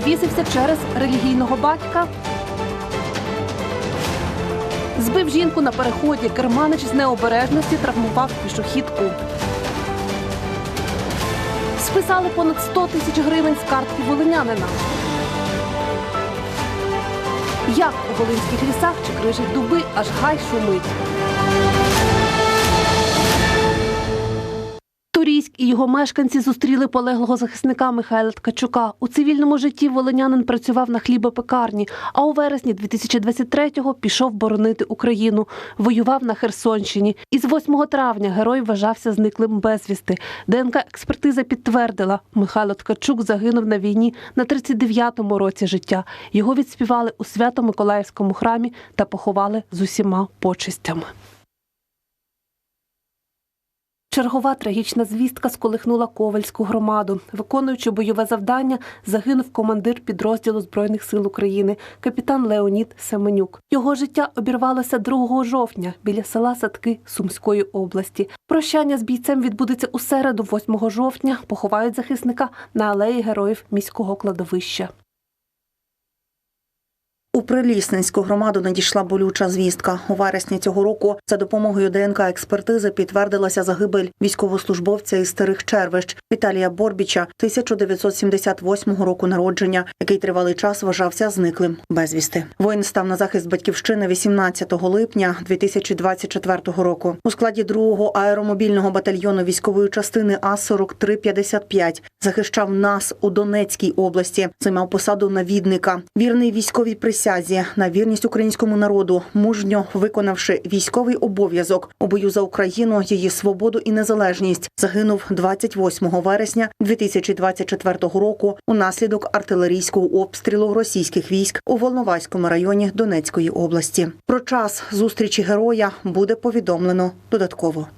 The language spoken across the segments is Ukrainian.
повісився через релігійного батька. Збив жінку на переході. Керманич з необережності травмував пішохідку. Списали понад 100 тисяч гривень з картки волинянина. Як у волинських лісах чи крижить дуби, аж гай шумить. І його мешканці зустріли полеглого захисника Михайла Ткачука. У цивільному житті волинянин працював на хлібопекарні, а у вересні 2023-го пішов боронити Україну. Воював на Херсонщині. І з 8 травня герой вважався зниклим безвісти. ДНК експертиза підтвердила, Михайло Ткачук загинув на війні на 39-му році життя. Його відспівали у Свято-Миколаївському храмі та поховали з усіма почистями. Чергова трагічна звістка сколихнула Ковальську громаду. Виконуючи бойове завдання, загинув командир підрозділу Збройних сил України, капітан Леонід Семенюк. Його життя обірвалося 2 жовтня біля села Садки Сумської області. Прощання з бійцем відбудеться у середу, 8 жовтня. Поховають захисника на алеї героїв міського кладовища. У Прилісненську громаду надійшла болюча звістка. У вересні цього року за допомогою ДНК експертизи підтвердилася загибель військовослужбовця із старих червищ Віталія Борбіча 1978 року народження, який тривалий час вважався зниклим безвісти. Воїн став на захист батьківщини 18 липня 2024 року. У складі 2-го аеромобільного батальйону військової частини А 4355 захищав нас у Донецькій області. Займав посаду навідника. Вірний військовій присязі на вірність українському народу, мужньо виконавши військовий обов'язок у бою за Україну, її свободу і незалежність, загинув 28 вересня 2024 року унаслідок артилерійського обстрілу російських військ у Волноваському районі Донецької області. Про час зустрічі героя буде повідомлено додатково.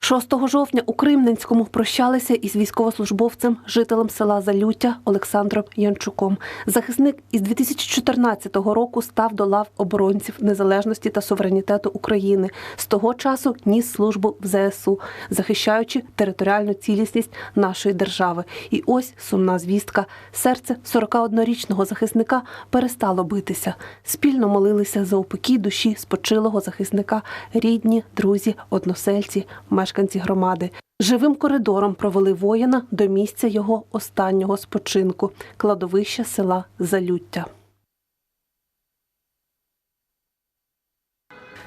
6 жовтня у Кримненському прощалися із військовослужбовцем, жителем села Залюття Олександром Янчуком. Захисник із 2014 року став до лав оборонців незалежності та суверенітету України. З того часу ніс службу в ЗСУ, захищаючи територіальну цілісність нашої держави. І ось сумна звістка. Серце 41-річного захисника перестало битися. Спільно молилися за упокій душі спочилого захисника, рідні, друзі, односельці, мешканці громади. Живим коридором провели воїна до місця його останнього спочинку кладовища села Залюття.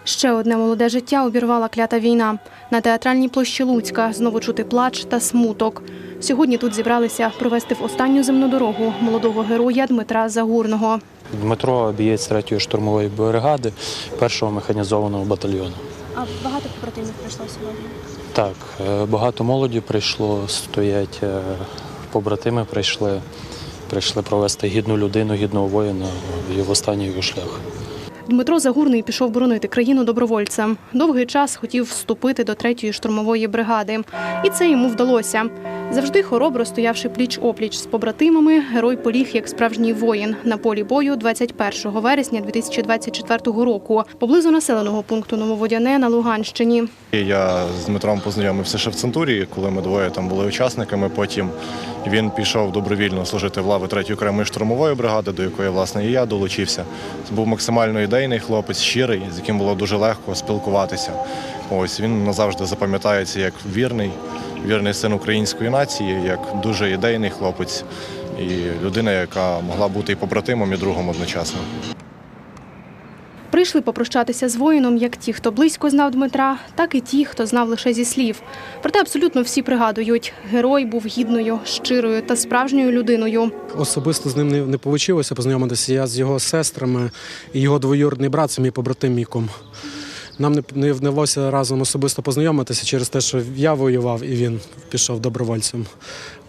Ще одне молоде життя обірвала клята війна. На театральній площі Луцька знову чути плач та смуток. Сьогодні тут зібралися провести в останню земну дорогу молодого героя Дмитра Загурного. Дмитро бієць 3-ї штурмової бригади першого механізованого батальйону. А багато побратимів прийшло сьогодні. Так, е, багато молоді прийшло, стоять е, побратими прийшли, прийшли провести гідну людину, гідного воїна в останній його шлях. Дмитро Загурний пішов боронити країну добровольцем. Довгий час хотів вступити до третьої штурмової бригади, і це йому вдалося. Завжди хоробро стоявши пліч опліч з побратимами, герой поліг як справжній воїн на полі бою 21 вересня 2024 року поблизу населеного пункту Нововодяне на Луганщині. Я з Дмитром познайомився ще в Центурії, коли ми двоє там були учасниками. Потім він пішов добровільно служити в лави 3-ї окремої штурмової бригади, до якої власне і я долучився. Це був максимально ідейний хлопець, щирий, з яким було дуже легко спілкуватися. Ось він назавжди запам'ятається як вірний, вірний син української нації, як дуже ідейний хлопець і людина, яка могла бути і побратимом, і другом одночасно. Прийшли попрощатися з воїном як ті, хто близько знав Дмитра, так і ті, хто знав лише зі слів. Проте абсолютно всі пригадують, герой був гідною, щирою та справжньою людиною. Особисто з ним не, вийшло познайомитися. Я з його сестрами і його двоюрідний брат, це мій побратим Міком. Нам не вдалося разом особисто познайомитися через те, що я воював і він пішов добровольцем.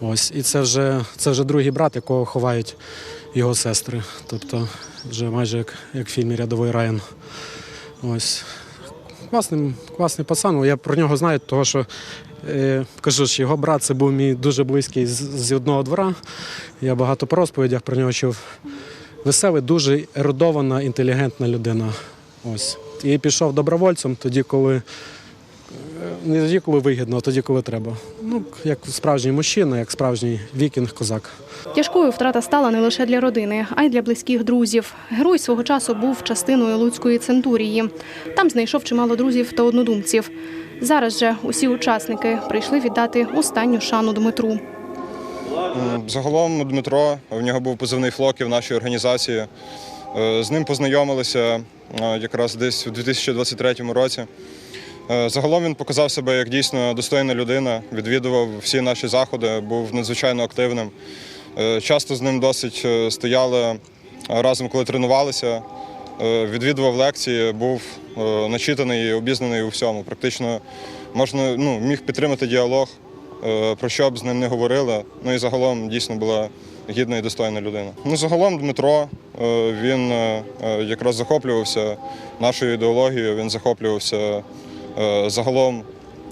Ось. І це вже, це вже другий брат, якого ховають його сестри. Тобто вже майже як, як в фільмі Рядовий Райан. Ось. Класний, класний пацан. Я про нього знаю, тому що е, кажу, що його брат це був мій дуже близький з, з одного двора. Я багато по розповідях про нього чув. Веселий, дуже ерудована, інтелігентна людина. Ось. І пішов добровольцем тоді, коли не тоді, коли вигідно, а тоді, коли треба. Ну, як справжній мужчина, як справжній вікінг, козак. Тяжкою втрата стала не лише для родини, а й для близьких друзів. Герой свого часу був частиною Луцької центурії. Там знайшов чимало друзів та однодумців. Зараз же усі учасники прийшли віддати останню шану Дмитру. Загалом Дмитро, в нього був позивний флоки в нашій організації. Е, З ним познайомилися е, якраз десь у 2023 році. Е, Загалом він показав себе як дійсно достойна людина, відвідував всі наші заходи, був надзвичайно активним. Е, Часто з ним досить е, стояли разом, коли тренувалися. Відвідував лекції, був начитаний і обізнаний у всьому. Практично можна ну, міг підтримати діалог, про що б з ним не говорили. Ну і загалом дійсно була гідна і достойна людина. Ну, загалом Дмитро він якраз захоплювався нашою ідеологією, він захоплювався загалом.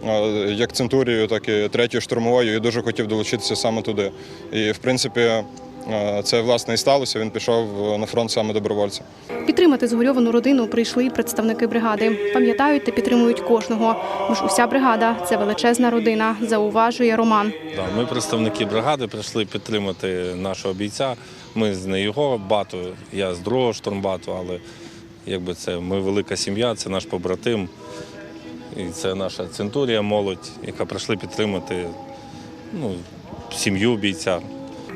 е, Як центурією, так і третьою штурмовою, і дуже хотів долучитися саме туди. І в принципі, е, це власне і сталося. Він пішов е, на фронт саме добровольцем. Підтримати згорьовану родину прийшли й представники бригади. Пам'ятають та підтримують кожного. Бо ж уся бригада це величезна родина, зауважує Роман. Ми представники бригади прийшли підтримати нашого бійця. Ми з не його бату, я з другого штурмбату, але якби це ми велика сім'я, це наш побратим. І це наша центурія, молодь, яка прийшли підтримати ну, сім'ю бійця.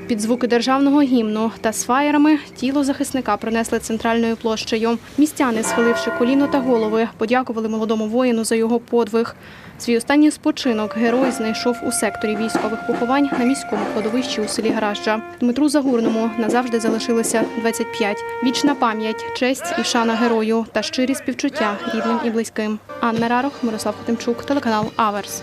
Під звуки державного гімну та з фаєрами тіло захисника принесли центральною площею. Містяни, схиливши коліно та голови, подякували молодому воїну за його подвиг. Свій останній спочинок герой знайшов у секторі військових поховань на міському кладовищі у селі Гражджа. Дмитру Загурному назавжди залишилося 25. Вічна пам'ять, честь і шана герою та щирі співчуття рідним і близьким. Анна Рарох, Мирослав Хотимчук, телеканал Аверс.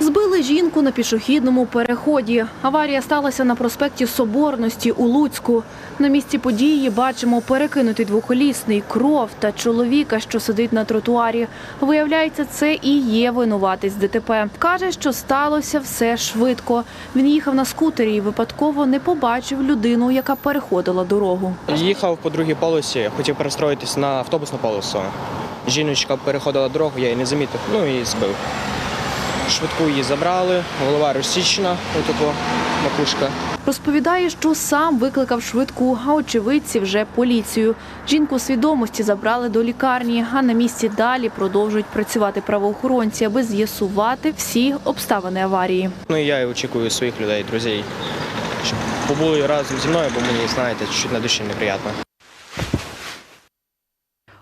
Збили жінку на пішохідному переході. Аварія сталася на проспекті Соборності у Луцьку. На місці події бачимо перекинутий двоколісний кров та чоловіка, що сидить на тротуарі. Виявляється, це і є винуватець ДТП. Каже, що сталося все швидко. Він їхав на скутері і випадково не побачив людину, яка переходила дорогу. Їхав по другій полосі, хотів перестроїтись на автобусну полосу. Жіночка переходила дорогу, я її не замітив, ну і збив. Швидку її забрали, голова розсічена, отако макушка. Розповідає, що сам викликав швидку, а очевидці вже поліцію. Жінку свідомості забрали до лікарні, а на місці далі продовжують працювати правоохоронці, аби з'ясувати всі обставини аварії. Ну і я і очікую своїх людей, друзів, щоб побули разом зі мною, бо мені, знаєте, чуть на душі неприємно.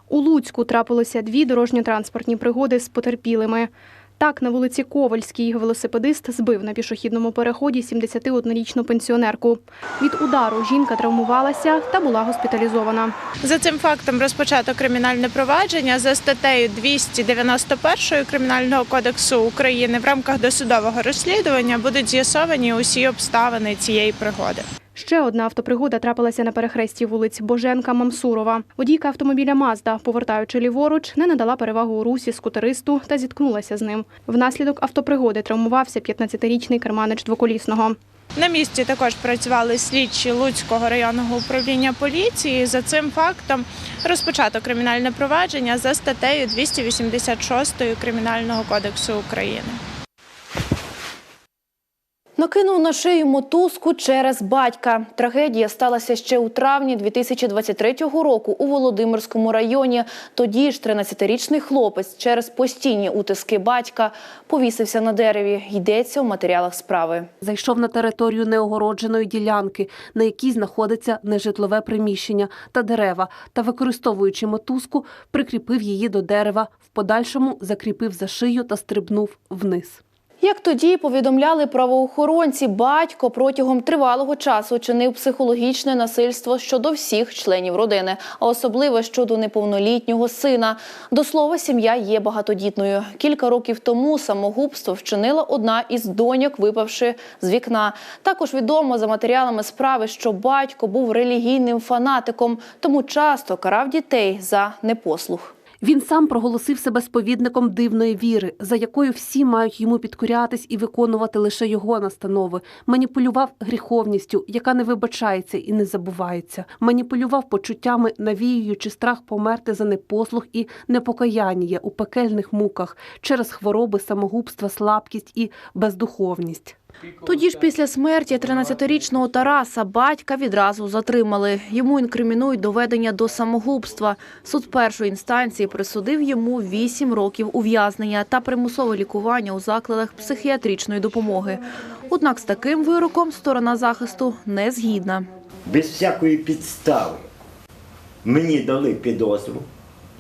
У Луцьку трапилося дві дорожньо-транспортні пригоди з потерпілими. Так, на вулиці Ковальській велосипедист збив на пішохідному переході 71-річну пенсіонерку. Від удару жінка травмувалася та була госпіталізована. За цим фактом розпочато кримінальне провадження за статтею 291 Кримінального кодексу України в рамках досудового розслідування будуть з'ясовані усі обставини цієї пригоди. Ще одна автопригода трапилася на перехресті вулиць Боженка Мамсурова. Водійка автомобіля Мазда, повертаючи ліворуч, не надала перевагу у русі скутеристу та зіткнулася з ним. Внаслідок автопригоди травмувався 15-річний керманич двоколісного. На місці також працювали слідчі Луцького районного управління поліції. За цим фактом розпочато кримінальне провадження за статтею 286 Кримінального кодексу України. Накинув на шию мотузку через батька. Трагедія сталася ще у травні 2023 року у Володимирському районі. Тоді ж 13-річний хлопець через постійні утиски батька повісився на дереві. Йдеться у матеріалах справи. Зайшов на територію неогородженої ділянки, на якій знаходиться нежитлове приміщення та дерева, та, використовуючи мотузку, прикріпив її до дерева, в подальшому закріпив за шию та стрибнув вниз. Як тоді повідомляли правоохоронці, батько протягом тривалого часу чинив психологічне насильство щодо всіх членів родини, а особливо щодо неповнолітнього сина. До слова, сім'я є багатодітною. Кілька років тому самогубство вчинила одна із доньок, випавши з вікна. Також відомо за матеріалами справи, що батько був релігійним фанатиком, тому часто карав дітей за непослух. Він сам проголосив себе сповідником дивної віри, за якою всі мають йому підкорятись і виконувати лише його настанови. Маніпулював гріховністю, яка не вибачається і не забувається. Маніпулював почуттями, навіюючи страх померти за непослух і непокаяння у пекельних муках через хвороби, самогубства, слабкість і бездуховність. Тоді ж після смерті 13-річного Тараса батька відразу затримали. Йому інкримінують доведення до самогубства. Суд першої інстанції присудив йому 8 років ув'язнення та примусове лікування у закладах психіатричної допомоги. Однак з таким вироком сторона захисту не згідна. без всякої підстави. Мені дали підозру.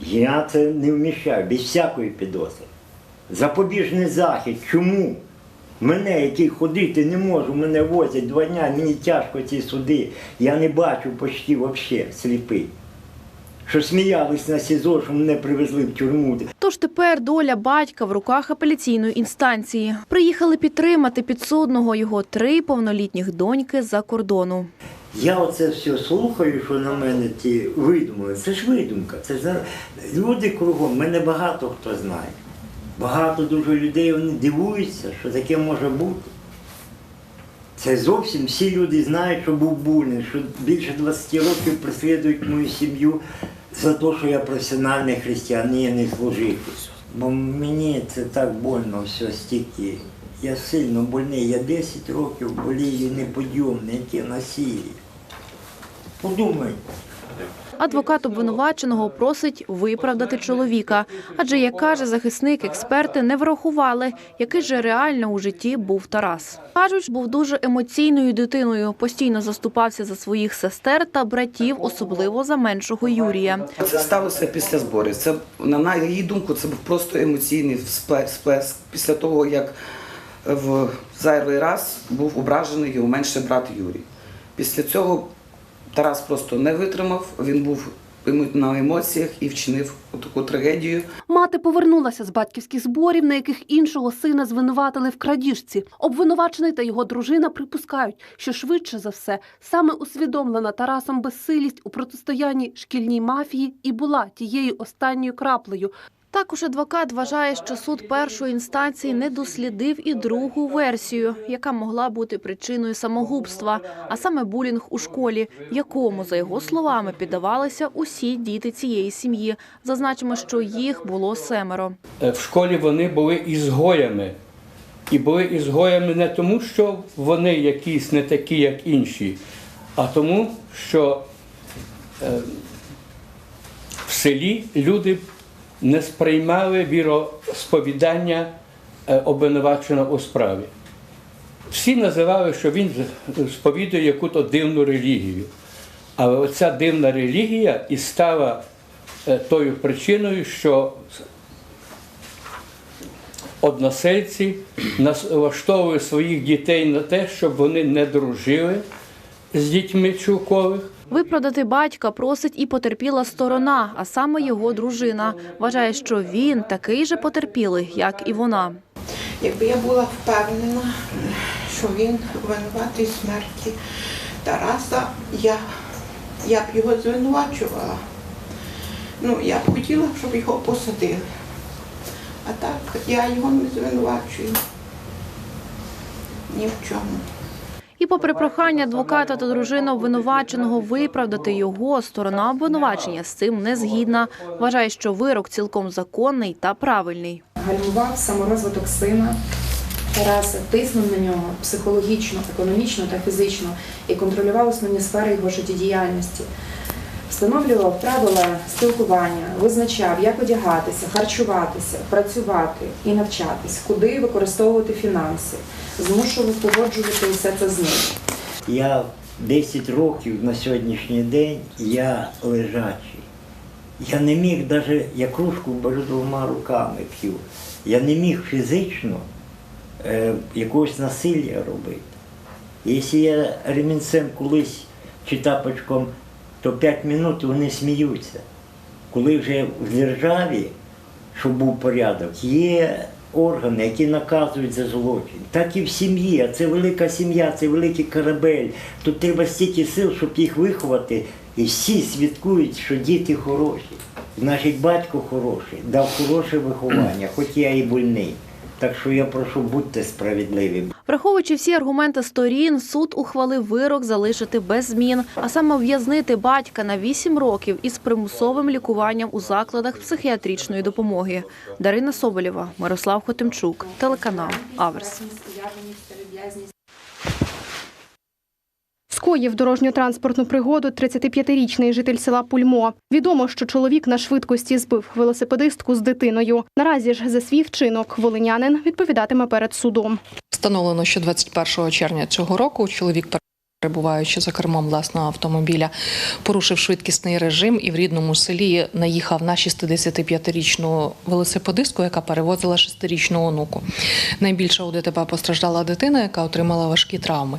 Я це не вміщаю, без всякої підозри. Запобіжний захід. Чому? Мене, який ходити не можу, мене возять два дня, мені тяжко ці суди. Я не бачу почти взагалі сліпий. Що сміялись на СІЗО, що мене привезли в тюрму. Тож тепер доля батька в руках апеляційної інстанції. Приїхали підтримати підсудного його три повнолітніх доньки за кордону. Я оце все слухаю, що на мене ті видумали. Це ж видумка. Це ж люди кругом, мене багато хто знає. Багато дуже людей вони дивуються, що таке може бути. Це зовсім всі люди знають, що був Бунин, що більше 20 років преслідують мою сім'ю за те, що я професіональний християнин і служитель. Бо мені це так больно все стільки. Я сильно больний, я 10 років болію неподйомний, яке насилие. Подумай. Адвокат обвинуваченого просить виправдати чоловіка. Адже, як каже захисник, експерти не врахували, який же реально у житті був Тарас. Кажуть, був дуже емоційною дитиною, постійно заступався за своїх сестер та братів, особливо за меншого Юрія. Це сталося після зборів. Це на її думку, це був просто емоційний сплеск після того, як в зайвий раз був ображений його менший брат Юрій. Після цього Тарас просто не витримав. Він був на емоціях і вчинив таку трагедію. Мати повернулася з батьківських зборів, на яких іншого сина звинуватили в крадіжці. Обвинувачений та його дружина припускають, що швидше за все саме усвідомлена Тарасом безсилість у протистоянні шкільній мафії і була тією останньою краплею. Також адвокат вважає, що суд першої інстанції не дослідив і другу версію, яка могла бути причиною самогубства, а саме булінг у школі, якому, за його словами, піддавалися усі діти цієї сім'ї. Зазначимо, що їх було семеро. Е, в школі вони були ізгоями. І були ізгоями не тому, що вони якісь не такі, як інші, а тому, що е, в селі люди не сприймали віросповідання е, обвинуваченого у справі. Всі називали, що він сповідує якусь дивну релігію. Але оця дивна релігія і стала е, тою причиною, що односельці налаштовують своїх дітей на те, щоб вони не дружили з дітьми Чулкових. Виправдати батька просить і потерпіла сторона, а саме його дружина. Вважає, що він такий же потерпілий, як і вона. Якби я була впевнена, що він винуватий смерті Тараса, я, я б його звинувачувала. Ну, я б хотіла, щоб його посадили. А так я його не звинувачую. Ні в чому. І попри прохання адвоката та дружини обвинуваченого виправдати його, сторона обвинувачення з цим не згідна. Вважає, що вирок цілком законний та правильний. гальмував саморозвиток сина Тараса, тиснув на нього психологічно, економічно та фізично і контролював основні сфери його життєдіяльності. Встановлював правила спілкування, визначав, як одягатися, харчуватися, працювати і навчатись, куди використовувати фінанси, змушував погоджувати усе це з ним. Я 10 років на сьогоднішній день я лежачий. Я не міг навіть, я кружку беру двома руками п'ю. Я не міг фізично е, якогось насилля робити. Якщо я ремінцем колись чи тапочком, то 5 минут вони сміються. Коли вже в державі, щоб був порядок, є органи, які наказують за злочин. Так і в сім'ї, а це велика сім'я, це великий корабель. Тут треба стільки сил, щоб їх виховати, і всі свідкують, що діти хороші. Значить, батько хороший, дав хороше виховання, хоч я і больний. Так що я прошу, будьте справедливі. Враховуючи всі аргументи сторін, суд ухвалив вирок залишити без змін, а саме в'язнити батька на 8 років із примусовим лікуванням у закладах психіатричної допомоги. Дарина Соболєва, Мирослав Хотимчук, телеканал Аверс. Скоїв дорожньо-транспортну пригоду 35-річний житель села Пульмо. Відомо, що чоловік на швидкості збив велосипедистку з дитиною. Наразі ж за свій вчинок волинянин відповідатиме перед судом. Встановлено, що 21 червня цього року чоловік, перебуваючи за кермом власного автомобіля, порушив швидкісний режим і в рідному селі наїхав на 65-річну велосипедистку, яка перевозила 6-річну онуку. Найбільше у ДТП постраждала дитина, яка отримала важкі травми.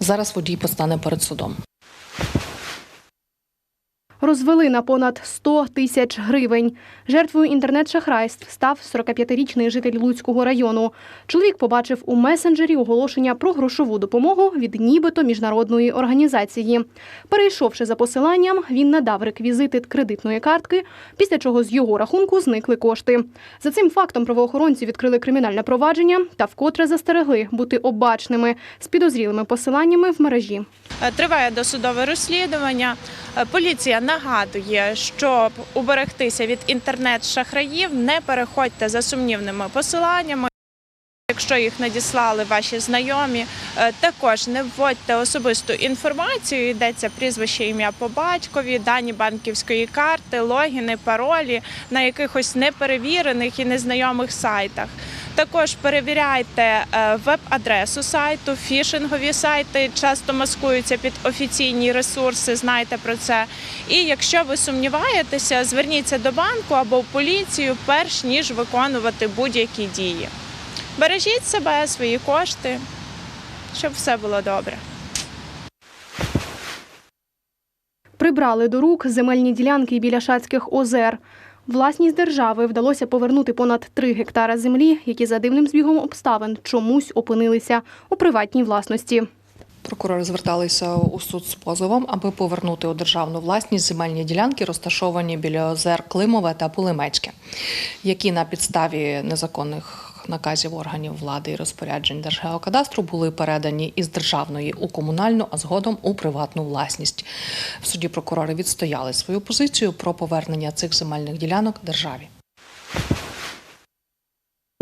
Зараз водій постане перед судом. Розвели на понад 100 тисяч гривень. Жертвою інтернет-шахрайств став 45-річний житель Луцького району. Чоловік побачив у месенджері оголошення про грошову допомогу від нібито міжнародної організації. Перейшовши за посиланням, він надав реквізити кредитної картки, після чого з його рахунку зникли кошти. За цим фактом правоохоронці відкрили кримінальне провадження та вкотре застерегли бути обачними з підозрілими посиланнями в мережі. Триває досудове розслідування. Поліція нагадує, щоб уберегтися від інтернет-шахраїв, не переходьте за сумнівними посиланнями. Якщо їх надіслали ваші знайомі, Е, також не вводьте особисту інформацію. Йдеться прізвище, ім'я по батькові, дані банківської карти, логіни, паролі на якихось неперевірених і незнайомих сайтах. Також перевіряйте е, веб-адресу сайту, фішингові сайти часто маскуються під офіційні ресурси. Знайте про це. І якщо ви сумніваєтеся, зверніться до банку або в поліцію, перш ніж виконувати будь-які дії. Бережіть себе, свої кошти, щоб все було добре. Прибрали до рук земельні ділянки біля Шацьких озер. Власність держави вдалося повернути понад три гектара землі, які за дивним збігом обставин чомусь опинилися у приватній власності. Прокурори зверталися у суд з позовом, аби повернути у державну власність земельні ділянки, розташовані біля озер Климове та Пулемечки, які на підставі незаконних наказів органів влади і розпоряджень Держгеокадастру були передані із державної у комунальну, а згодом у приватну власність. В суді прокурори відстояли свою позицію про повернення цих земельних ділянок державі.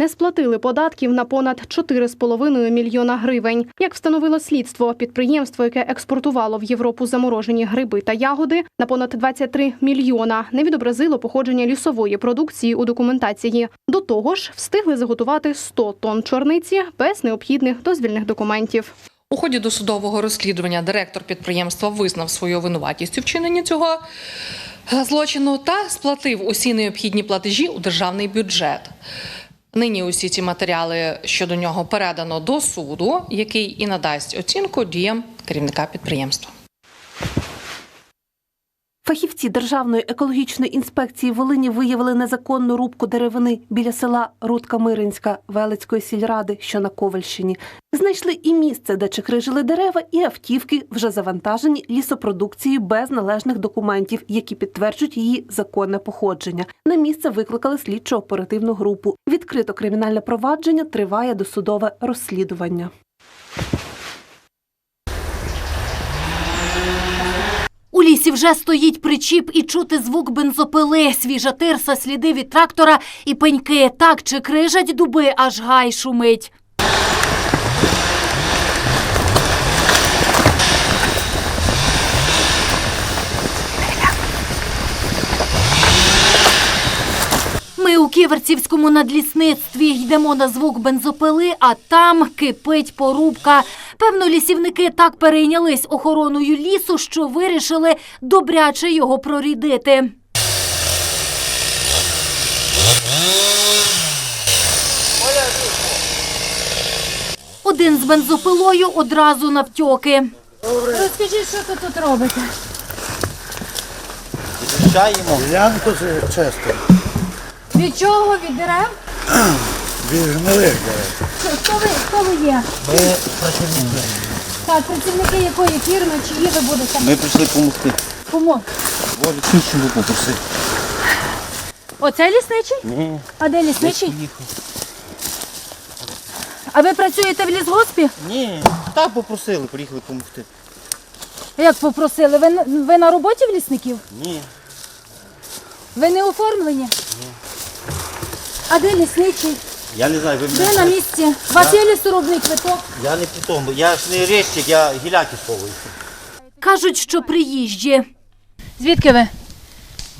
Не сплатили податків на понад 4,5 мільйона гривень. Як встановило слідство, підприємство, яке експортувало в Європу заморожені гриби та ягоди, на понад 23 мільйона не відобразило походження лісової продукції у документації. До того ж, встигли заготувати 100 тонн чорниці без необхідних дозвільних документів. У ході досудового розслідування директор підприємства визнав свою винуватість у вчиненні цього е, злочину та сплатив усі необхідні платежі у державний бюджет. Нині усі ці матеріали щодо нього передано до суду, який і надасть оцінку діям керівника підприємства. Фахівці Державної екологічної інспекції Волині виявили незаконну рубку деревини біля села Рудка Миринська Велицької сільради, що на Ковальщині. Знайшли і місце, де чекрижили дерева, і автівки, вже завантажені лісопродукцією без належних документів, які підтверджують її законне походження. На місце викликали слідчо оперативну групу. Відкрито кримінальне провадження триває досудове розслідування. У лісі вже стоїть причіп і чути звук бензопили, свіжа тирса, сліди від трактора і пеньки. Так чи крижать дуби, аж гай шумить. У ківерцівському надлісництві йдемо на звук бензопили, а там кипить порубка. Певно, лісівники так перейнялись охороною лісу, що вирішили добряче його прорідити. Один з бензопилою одразу навтьоки. Розкажіть, що ви тут робите? Чаємо. Ділянку чисто. Від чого? Від дерев? Від гнилих дерев. Хто ви, хто ви є? Ми працівники. Так, працівники якої фірми, чиї ви будете? Ми прийшли допомогти. Кому? Волі чищу попросити. Оце лісничий? Ні. А де лісничий? А ви працюєте в лісгоспі? Ні. Так попросили, приїхали допомогти. Як попросили? Ви, ви на роботі в лісників? Ні. Ви не оформлені? А де лісничий? Я не знаю, ви. Ви на місці? У вас є лісорубний квиток? Я не по тому. Я ж не резчик, я гіляки сховую. Кажуть, що приїжджі. Звідки ви?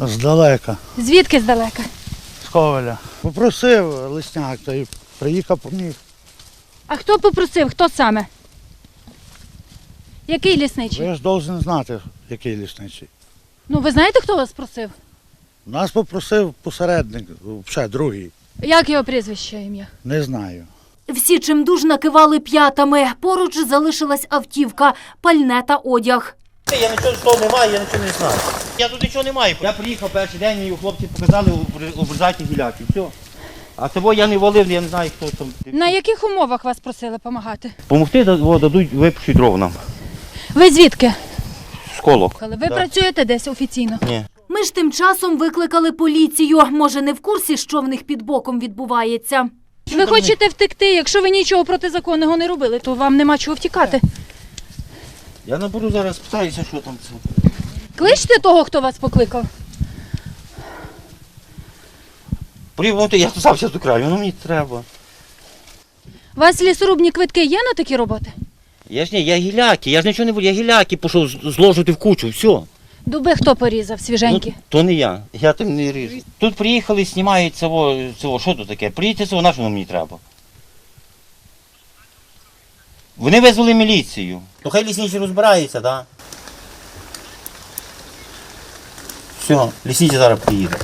Здалека, Звідки здалека? з Коваля. Попросив лисняк, то й приїхав поміг. А хто попросив? Хто саме? Який лісничий? Ви ж повинен знати, який лісничий. Ну, ви знаєте, хто вас просив? Нас попросив посередник, взагалі другий. Як його прізвище ім'я? Не знаю. Всі чимдуж накивали п'ятами. Поруч залишилась автівка, пальне та одяг. Я нічого з того не маю, я нічого не знаю. Я тут нічого не маю. Я приїхав перший день, і хлопці показали обрізати гіляки. Все. А того я не валив, я не знаю, хто там. На яких умовах вас просили допомагати? Помогти дадуть, випишуть дров нам. Ви звідки? З колок. Ви Да. працюєте десь офіційно? Ні. Ми ж тим часом викликали поліцію. Може, не в курсі, що в них під боком відбувається. Ви хочете втекти, якщо ви нічого протизаконного не робили, то вам нема чого втікати. Я наберу зараз, питаюся, що там це. Кличте того, хто вас покликав. Приїхав, я сам зараз до краю, воно мені треба. У вас лісорубні квитки є на такі роботи? Я ж ні, я гіляки, я ж нічого не буду, я гіляки пішов зложити в кучу, все. Дуби хто порізав, свіженькі? То не я, я тим не ріжу. Тут приїхали, знімають цього, цього, що тут таке? Приїдьте цього, на що мені треба? Вони визвали міліцію. То хай лісничі розбираються, так? Да? Все, лісничі зараз приїде.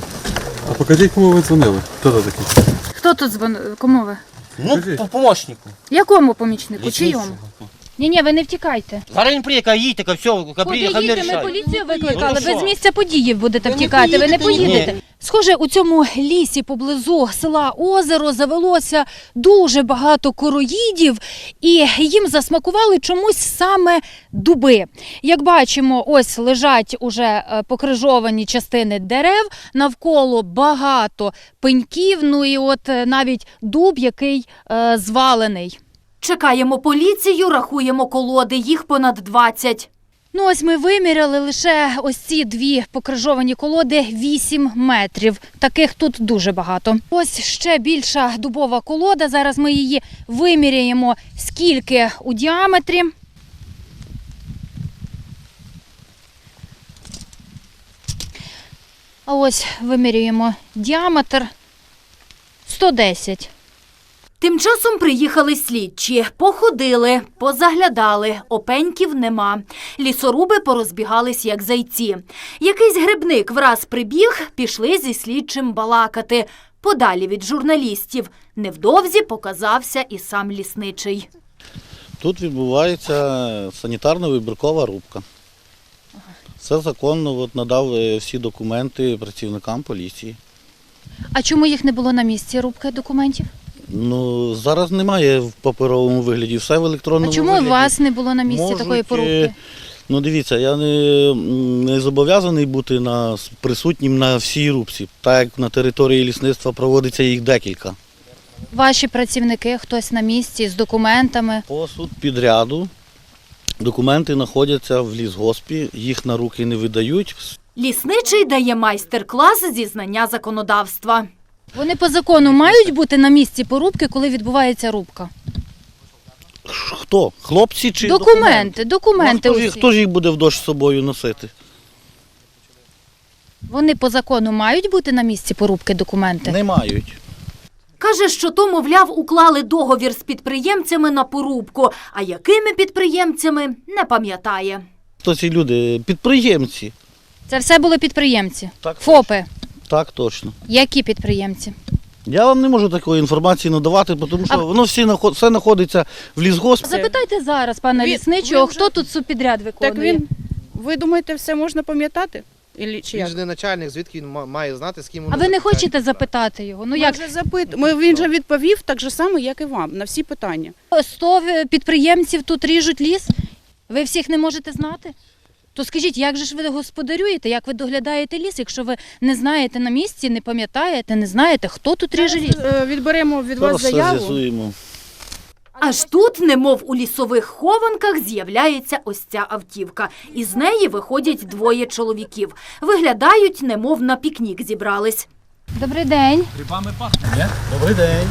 А покажіть, кому ви дзвонили. Хто це такий? Хто тут дзвонив? Кому ви? Ну, по помощнику. Якому помічнику? Лісничому. Чийому? Ні, ні, ви не втікайте. Зараз він приїде, каже, їдьте, каже, все, Куди каже, приїде, хай не їдете? Ми поліцію викликали. Ну, Ви що? з місця події будете втікати. Ви не поїдете. Ні. Схоже, у цьому лісі поблизу села Озеро завелося дуже багато короїдів, і їм засмакували чомусь саме дуби. Як бачимо, ось лежать уже е, покрижовані частини дерев, навколо багато пеньків. Ну і от е, навіть дуб, який е, звалений. Чекаємо поліцію, рахуємо колоди, їх понад 20. Ну, ось ми виміряли лише ось ці дві покрижовані колоди 8 метрів. Таких тут дуже багато. Ось ще більша дубова колода. Зараз ми її виміряємо скільки у діаметрі. А ось вимірюємо діаметр 110. Тим часом приїхали слідчі, походили, позаглядали, опеньків нема. Лісоруби порозбігались, як зайці. Якийсь грибник враз прибіг, пішли зі слідчим балакати. Подалі від журналістів. Невдовзі показався і сам лісничий. Тут відбувається санітарно-вибіркова рубка. Це законно от, надав е, всі документи працівникам поліції. А чому їх не було на місці рубки документів? Ну, зараз немає в паперовому вигляді, все в А електронному чому у вас не було на місці Можуть, такої е, порубки? Ну, дивіться, я не, не зобов'язаний бути на, присутнім на всій рубці. Так як на території лісництва проводиться їх декілька. Ваші працівники, хтось на місці з документами. Посуд підряду. Документи знаходяться в лісгоспі, їх на руки не видають. Лісничий дає майстер-клас зі знання законодавства. Вони по закону мають бути на місці порубки, коли відбувається рубка. Хто? Хлопці чи Документи, документи. Ну, хто, ж, їх- усі. хто ж їх буде в дощ з собою носити? Вони по закону мають бути на місці порубки документи? Не мають. Каже, що то, мовляв, уклали договір з підприємцями на порубку, а якими підприємцями не пам'ятає. Хто ці люди? Підприємці. Це все були підприємці. Так ФОПи. Так, точно. Які підприємці? Я вам не можу такої інформації надавати, тому що А- воно всі наход- все знаходиться в лісгоспі. Запитайте зараз, пана Він- лісничого, він хто тут субпідряд виконує? Так він, ви думаєте, все можна пам'ятати? Ілі- Чи Він як? ж не начальник, звідки він ма- має знати, з ким А ви не хочете запитати його? Ну Ми як вже запит... Ми, він же відповів так же само, як і вам, на всі питання. 100 підприємців тут ріжуть ліс? Ви всіх не можете знати? То скажіть, як же ж ви господарюєте, як ви доглядаєте ліс, якщо ви не знаєте на місці, не пам'ятаєте, не знаєте, хто тут ріже ліс? Е, Відберемо від вас заяву. з'ясуємо. Аж тут, немов у лісових хованках, з'являється ось ця автівка. Із неї виходять двоє чоловіків. Виглядають, немов на пікнік зібрались. Добрий день. Грибами пахне. Добрий день.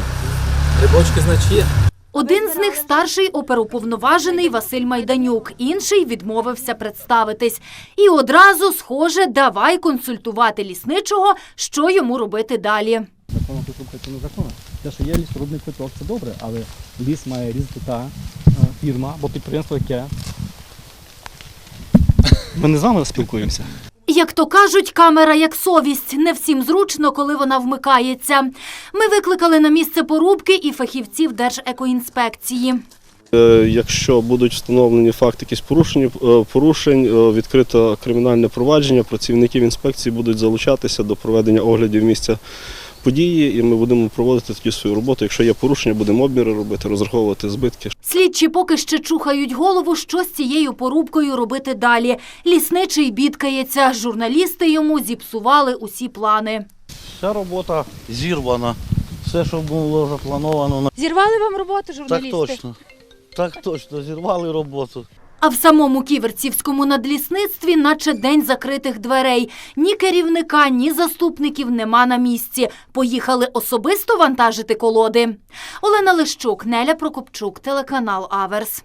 Грибочки, значить, є. Один з них старший оперуповноважений Василь Майданюк, інший відмовився представитись. І одразу, схоже, давай консультувати лісничого, що йому робити далі. Законом не законом. Те, що є лісорубний квиток, це добре, але ліс має різати та е, фірма або підприємство, яке. Ми не з вами спілкуємося. Як то кажуть, камера як совість. Не всім зручно, коли вона вмикається. Ми викликали на місце порубки і фахівців Держекоінспекції. Е, Якщо будуть встановлені факти якісь порушень, е, порушень, е, відкрито кримінальне провадження, працівників інспекції будуть залучатися до проведення оглядів місця події, і ми будемо проводити тоді свою роботу. Якщо є порушення, будемо обміри робити, розраховувати збитки. Слідчі поки ще чухають голову, що з цією порубкою робити далі. Лісничий бідкається. Журналісти йому зіпсували усі плани. Вся робота зірвана. Все, що було заплановано. на- Зірвали вам роботу, Так точно. Так точно, зірвали роботу. А в самому ківерцівському надлісництві наче день закритих дверей. Ні керівника, ні заступників нема на місці. Поїхали особисто вантажити колоди. Олена Лищук, Неля Прокопчук, телеканал Аверс.